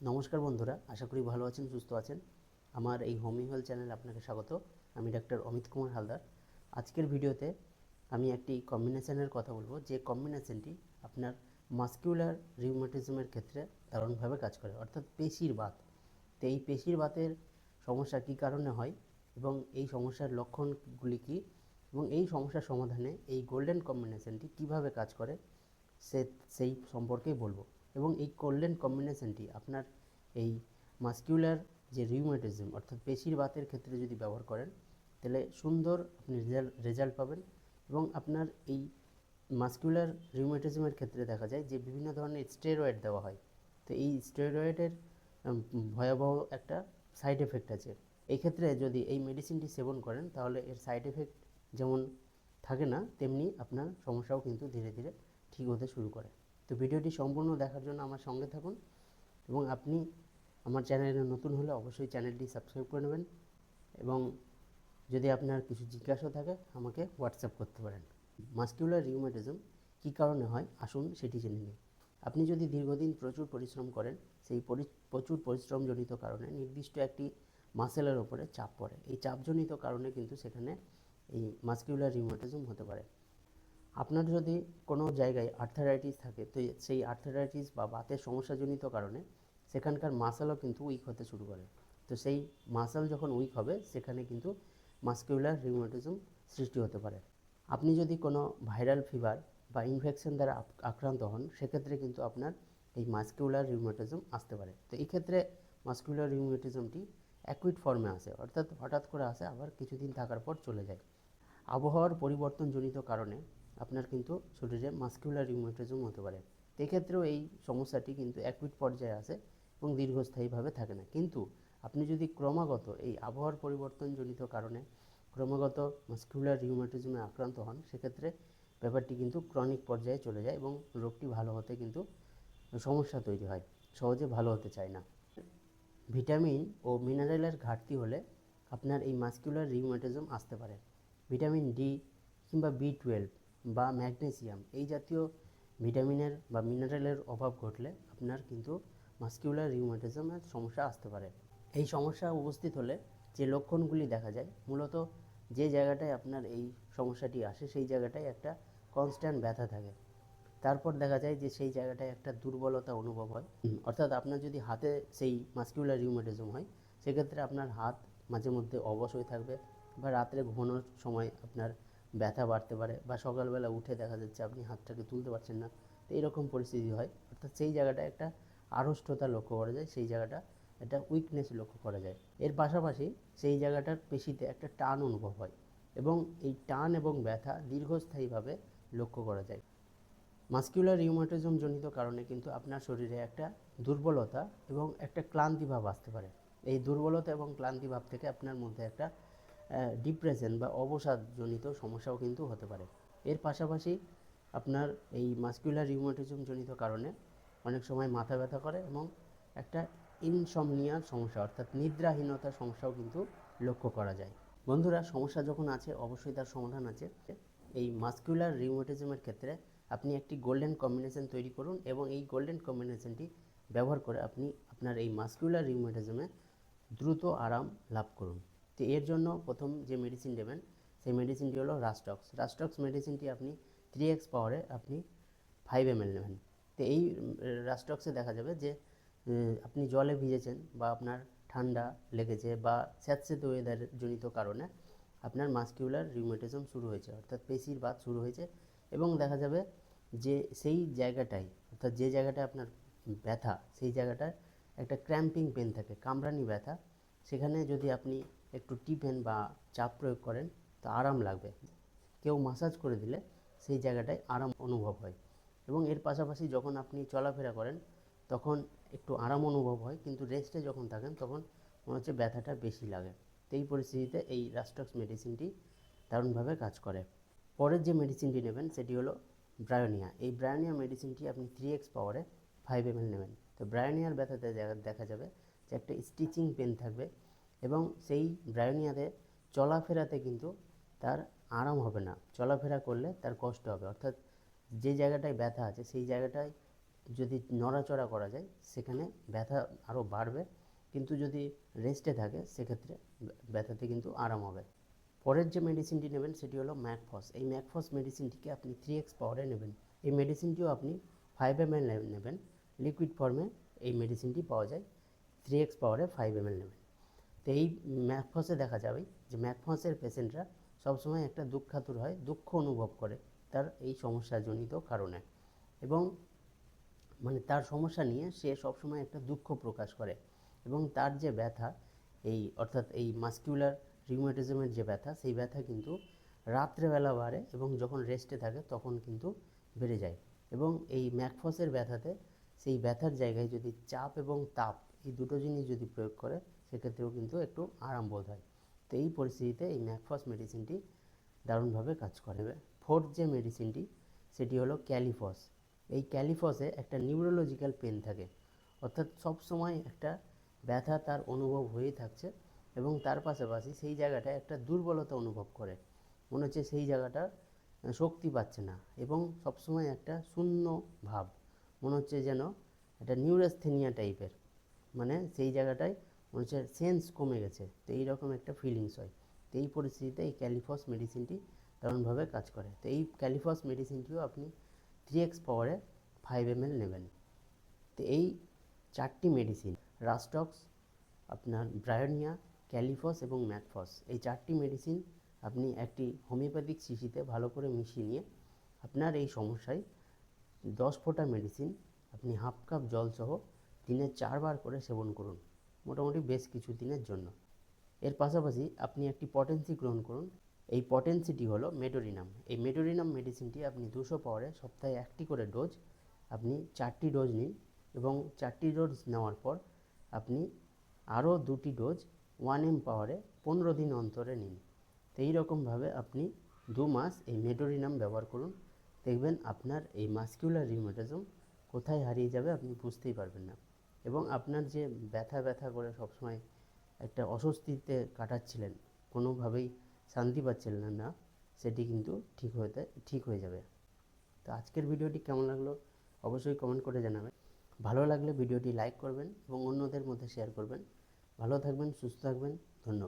নমস্কার বন্ধুরা, আশা করি ভালো আছেন, সুস্থ আছেন। আমার এই হোমি হেলথ চ্যানেলে আপনাকে স্বাগত। আমি ডাক্তার অমিত কুমার হালদার। আজকের ভিডিওতে আমি একটি কম্বিনেশনের কথা বলব। যে কম্বিনেশনটি আপনার মাস্কিউলার রিউমাটিজমের ক্ষেত্রে দারুণভাবে কাজ করে। অর্থাৎ পেশির বাত। তো এই পেশির বাতের সমস্যা কী কারণে হয় এবং এই সমস্যার লক্ষণগুলি কী এবং এই সমস্যার সমাধানে এই গোল্ডেন কম্বিনেশনটি কীভাবে কাজ করে সে সেই সম্পর্কেই বলব। এবং এই গোল্ডেন কম্বিনেশনটি আপনার এই মাস্কিউলার যে রিউমেটিজম, অর্থাৎ পেশির বাতের ক্ষেত্রে যদি ব্যবহার করেন, তাহলে সুন্দর আপনি রেজাল্ট রেজাল্ট পাবেন এবং আপনার এই মাস্কিউলার রিউমেটিজমের ক্ষেত্রে দেখা যায় যে বিভিন্ন ধরনের স্টেরয়েড দেওয়া হয়। তো এই স্টেরয়েডের ভয়াবহ একটা সাইড এফেক্ট আছে। এই ক্ষেত্রে যদি এই মেডিসিনটি সেবন করেন, তাহলে এর সাইড এফেক্ট যেমন থাকে না, তেমনি আপনার সমস্যাও কিন্তু ধীরে ধীরে ঠিক হতে শুরু করে। তো ভিডিওটি সম্পূর্ণ দেখার জন্য আমার সঙ্গে থাকুন এবং আপনি আমার চ্যানেলে নতুন হলে অবশ্যই চ্যানেলটি সাবস্ক্রাইব করে নেবেন এবং যদি আপনার কিছু জিজ্ঞাসা থাকে, আমাকে হোয়াটসঅ্যাপ করতে পারেন। মাস্কিউলার রিউমেটিজম কী কারণে হয়? আসুন সেটি জেনে নিই। আপনি যদি দীর্ঘদিন প্রচুর পরিশ্রম করেন, সেই পরি- প্রচুর পরিশ্রমজনিত কারণে নির্দিষ্ট একটি মাসেলের ওপরে চাপ পড়ে। এই চাপজনিত কারণে কিন্তু সেখানে এই মাস্কিউলার রিউমেটিজম হতে পারে। আপনার যদি কোনো জায়গায় আর্থারাইটিস থাকে, তো সেই আর্থারাইটিস বা বাতের সমস্যাজনিত কারণে সেখানকার মাসেলও কিন্তু উইক হতে শুরু করে। তো সেই মাসেল যখন উইক হবে, সেখানে কিন্তু মাস্কিউলার রিউমেটিজম সৃষ্টি হতে পারে। আপনি যদি কোনো ভাইরাল ফিভার বা ইনফেকশন দ্বারা আক্রান্ত হন, সেক্ষেত্রে কিন্তু আপনার এই মাস্কিউলার রিউমেটিজম আসতে পারে। তো এই ক্ষেত্রে মাস্কিউলার রিউমেটিজমটি অ্যাকুইট ফর্মে আসে, অর্থাৎ হঠাৎ করে আসে, আবার কিছুদিন থাকার পর চলে যায়। আবহাওয়ার পরিবর্তনজনিত কারণে আপনার কিন্তু শরীরে মাস্কিউলার রিউমেটিজম হতে পারে। এক্ষেত্রেও এই সমস্যাটি কিন্তু অ্যাকুইট পর্যায়ে আসে এবং দীর্ঘস্থায়ীভাবে থাকে না। কিন্তু আপনি যদি ক্রমাগত এই আবহাওয়ার পরিবর্তনজনিত কারণে ক্রমাগত মাস্কিউলার রিউমেটিজমে আক্রান্ত হন, সেক্ষেত্রে ব্যাপারটি কিন্তু ক্রনিক পর্যায়ে চলে যায় এবং রোগটি ভালো হতে কিন্তু সমস্যা তৈরি হয়। সহজে ভালো হতে চায় না। ভিটামিন ও মিনারেলের ঘাটতি হলে আপনার এই মাস্কিউলার রিউমেটিজম আসতে পারে। ভিটামিন ডি কিংবা বি টুয়েলভ বা ম্যাগনেসিয়াম এই জাতীয় ভিটামিনের বা মিনারেলের অভাব ঘটলে আপনার কিন্তু মাস্কিউলার রিউমেটিজমের সমস্যা আসতে পারে। এই সমস্যা উপস্থিত হলে যে লক্ষণগুলি দেখা যায়, মূলত যে জায়গাটায় আপনার এই সমস্যাটি আসে, সেই জায়গাটায় একটা কনস্ট্যান্ট ব্যথা থাকে। তারপর দেখা যায় যে সেই জায়গাটায় একটা দুর্বলতা অনুভব হয়। অর্থাৎ আপনার যদি হাতে সেই মাস্কিউলার রিউমেটিজম হয়, সেক্ষেত্রে আপনার হাত মাঝে মধ্যে অবশ হয়ে থাকবে বা রাত্রে ঘুমানোর সময় আপনার ব্যথা বাড়তে পারে বা সকালবেলা উঠে দেখা যাচ্ছে আপনি হাতটাকে তুলতে পারছেন না, তো এরকম পরিস্থিতি হয়। অর্থাৎ সেই জায়গাটা একটা আড়ষ্টতা লক্ষ্য করা যায়, সেই জায়গাটা একটা উইকনেস লক্ষ্য করা যায়। এর পাশাপাশি সেই জায়গাটার পেশিতে একটা টান অনুভব হয় এবং এই টান এবং ব্যথা দীর্ঘস্থায়ীভাবে লক্ষ্য করা যায়। মাস্কিউলার রিউমাটিজম জনিত কারণে কিন্তু আপনার শরীরে একটা দুর্বলতা এবং একটা ক্লান্তিভাব আসতে পারে। এই দুর্বলতা এবং ক্লান্তিভাব থেকে আপনার মধ্যে একটা ডিপ্রেশন বা অবসাদজনিত সমস্যাও কিন্তু হতে পারে। এর পাশাপাশি আপনার এই মাস্কিউলার রিউমাটিজম জনিত কারণে অনেক সময় মাথা ব্যথা করে এবং একটা ইনসমনিয়ার সমস্যা অর্থাৎ নিদ্রাহীনতার সমস্যাও কিন্তু লক্ষ্য করা যায়। বন্ধুরা, সমস্যা যখন আছে, অবশ্যই তার সমাধান আছে। এই মাস্কিউলার রিউমেটিজমের ক্ষেত্রে আপনি একটি গোল্ডেন কম্বিনেশন তৈরি করুন এবং এই গোল্ডেন কম্বিনেশনটি ব্যবহার করে আপনি আপনার এই মাস্কিউলার রিউমেটিজমে দ্রুত আরাম লাভ করুন। তো এর জন্য প্রথম যে মেডিসিন নেবেন সেই মেডিসিনটি হলো রাস্টক্স রাস্টক্স মেডিসিনটি আপনি থ্রি এক্স পাওয়ারে আপনি ফাইভ এম এল নেবেন। তো এই রাস্টক্সে দেখা যাবে যে আপনি জলে ভিজেছেন বা আপনার ঠান্ডা লেগেছে বা স্যাঁতস্যাঁতে ওয়েদার জনিত কারণে আপনার মাস্কিউলার রিউমেটিজম শুরু হয়েছে, অর্থাৎ পেশির বাত শুরু হয়েছে এবং দেখা যাবে যে সেই জায়গাটায়, অর্থাৎ যে জায়গাটায় আপনার ব্যথা, সেই জায়গাটায় একটা ক্র্যাম্পিং পেন থাকে কামড়ানি ব্যথা। সেখানে যদি আপনি একটু টিপেন বা চাপ প্রয়োগ করেন, তো আরাম লাগবে। কেউ মাসাজ করে দিলে সেই জায়গাটায় আরাম অনুভব হয়। এবং এর পাশাপাশি যখন আপনি চলাফেরা করেন, তখন একটু আরাম অনুভব হয়, কিন্তু রেস্টে যখন থাকেন, তখন মনে হচ্ছে ব্যথাটা বেশি লাগে। এই পরিস্থিতিতে এই রাস্টক্স মেডিসিনটি দারুণভাবে কাজ করে। পরের যে মেডিসিনটি নেবেন, সেটি হলো ব্রায়োনিয়া এই ব্রায়োনিয়া মেডিসিনটি আপনি থ্রি এক্স পাওয়ারে ফাইভ এম নেবেন। তো ব্রায়োনিয়ার ব্যথাতে দেখা যাবে যে একটা স্টিচিং পেন থাকবে এবং সেই ব্রায়োনিয়াতে চলাফেরাতে কিন্তু তার আরাম হবে না। চলাফেরা করলে তার কষ্ট হবে। অর্থাৎ যে জায়গাটায় ব্যথা আছে, সেই জায়গাটায় যদি নড়াচড়া করা যায়, সেখানে ব্যথা আরও বাড়বে। কিন্তু যদি রেস্টে থাকে, সেক্ষেত্রে ব্যথাতে কিন্তু আরাম হবে। পরের যে মেডিসিনটি নেবেন, সেটি হলো ম্যাকফস। এই ম্যাকফস মেডিসিনটিকে আপনি থ্রি এক্স পাওয়ারে নেবেন। এই মেডিসিনটিও আপনি ফাইভ এম নেবেন। লিকুইড ফর্মে এই মেডিসিনটি পাওয়া যায়। থ্রি এক্স পাওয়ারে ফাইভ এম নেবেন। তো এই ম্যাকফসে দেখা যাবে যে ম্যাকফসের পেশেন্টরা সবসময় একটা দুঃখাতুর হয়, দুঃখ অনুভব করে তার এই সমস্যাজনিত কারণে। এবং মানে তার সমস্যা নিয়ে সে সবসময় একটা দুঃখ প্রকাশ করে। এবং তার যে ব্যথা, এই অর্থাৎ এই মাস্কিউলার রিউমেটিজমের যে ব্যথা, সেই ব্যথা কিন্তু রাত্রেবেলা বাড়ে এবং যখন রেস্টে থাকে তখন কিন্তু বেড়ে যায়। এবং এই ম্যাকফসের ব্যথাতে সেই ব্যথার জায়গায় যদি চাপ এবং তাপ এই দুটো জিনিস যদি প্রয়োগ করে সেক্ষেত্রেও কিন্তু একটু আরাম বোধ হয়। তো এই পরিস্থিতিতে এই ম্যাকফস মেডিসিনটি দারুণভাবে কাজ করে। ফোর্থ যে মেডিসিনটি, সেটি হলো ক্যালিফস। এই ক্যালিফসে একটা নিউরোলজিক্যাল পেন থাকে। অর্থাৎ সব সময় একটা ব্যথা তার অনুভব হয়েই থাকছে এবং তার পাশাপাশি সেই জায়গাটায় একটা দুর্বলতা অনুভব করে। মনে হচ্ছে সেই জায়গাটা শক্তি পাচ্ছে না এবং সবসময় একটা শূন্য ভাব। মনে হচ্ছে যেন একটা নিউরাস্থেনিয়া টাইপের। মানে সেই জায়গাটায় মনে হচ্ছে সেন্স কমে গেছে, তো এইরকম একটা ফিলিংস হয়। তো এই পরিস্থিতিতে এই ক্যালিফস মেডিসিনটি দারুণভাবে কাজ করে। তো এই ক্যালিফস মেডিসিনটিও আপনি থ্রি এক্স পাওয়ারে ফাইভ এম এল নেবেন। তো এই চারটি মেডিসিন রাস্টক্স আপনার ব্রায়োনিয়া ক্যালিফস এবং ম্যাকফস এই চারটি মেডিসিন আপনি একটি হোমিওপ্যাথিক শিশিতে ভালো করে মিশিয়ে নিয়ে আপনার এই সমস্যায় দশ ফোঁটা মেডিসিন আপনি হাফ কাপ জল সহ দিনে চারবার করে সেবন করুন। মোটামুটি বেশ কিছু দিনের জন্য। এর পাশাপাশি আপনি একটি পটেন্সি গ্রহণ করুন। এই পটেন্সিটি হলো মেডোরিনাম এই মেডোরিনাম মেডিসিনটি আপনি দুশো পাওয়ারে সপ্তাহে একটি করে ডোজ আপনি চারটি ডোজ নিন এবং চারটি ডোজ নেওয়ার পর আপনি আরও দুটি ডোজ ওয়ান এম পাওয়ারে পনেরো দিন অন্তরে নিন। তো এইরকমভাবে আপনি দু মাস এই মেডোরিনাম ব্যবহার করুন। দেখবেন আপনার এই মাস্কিউলার রিউমেটিজম কোথায় হারিয়ে যাবে আপনি বুঝতেই পারবেন না। এবং আপনার যে ব্যথা ব্যথা করে সবসময় একটা অস্বস্তিতে কাটাচ্ছিলেন, কোনোভাবেই শান্তি পাচ্ছিলেন না, সেটি কিন্তু ঠিক হতে ঠিক হয়ে যাবে। তো আজকের ভিডিওটি কেমন লাগল অবশ্যই কমেন্ট করে জানাবেন। ভালো লাগলে ভিডিওটি লাইক করবেন এবং অন্যদের মধ্যে শেয়ার করবেন। ভালো থাকবেন, সুস্থ থাকবেন, ধন্যবাদ।